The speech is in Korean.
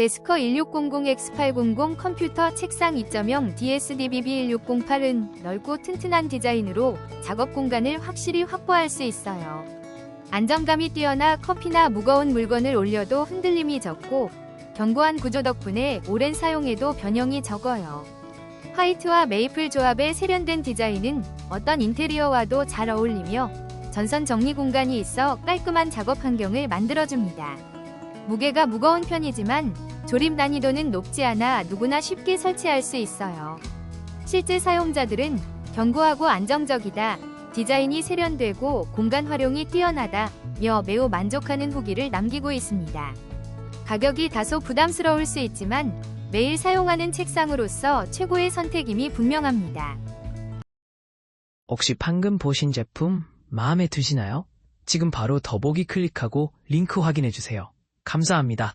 데스커 1600X800 컴퓨터 책상 2.0 DSDBB1608은 넓고 튼튼한 디자인으로 작업 공간을 확실히 확보할 수 있어요. 안정감이 뛰어나 커피나 무거운 물건을 올려도 흔들림이 적고 견고한 구조 덕분에 오랜 사용에도 변형이 적어요. 화이트와 메이플 조합의 세련된 디자인은 어떤 인테리어와도 잘 어울리며 전선 정리 공간이 있어 깔끔한 작업 환경을 만들어줍니다. 무게가 무거운 편이지만 조립 난이도는 높지 않아 누구나 쉽게 설치할 수 있어요. 실제 사용자들은 견고하고 안정적이다, 디자인이 세련되고 공간 활용이 뛰어나다며 매우 만족하는 후기를 남기고 있습니다. 가격이 다소 부담스러울 수 있지만 매일 사용하는 책상으로서 최고의 선택임이 분명합니다. 혹시 방금 보신 제품 마음에 드시나요? 지금 바로 더보기 클릭하고 링크 확인해 주세요. 감사합니다.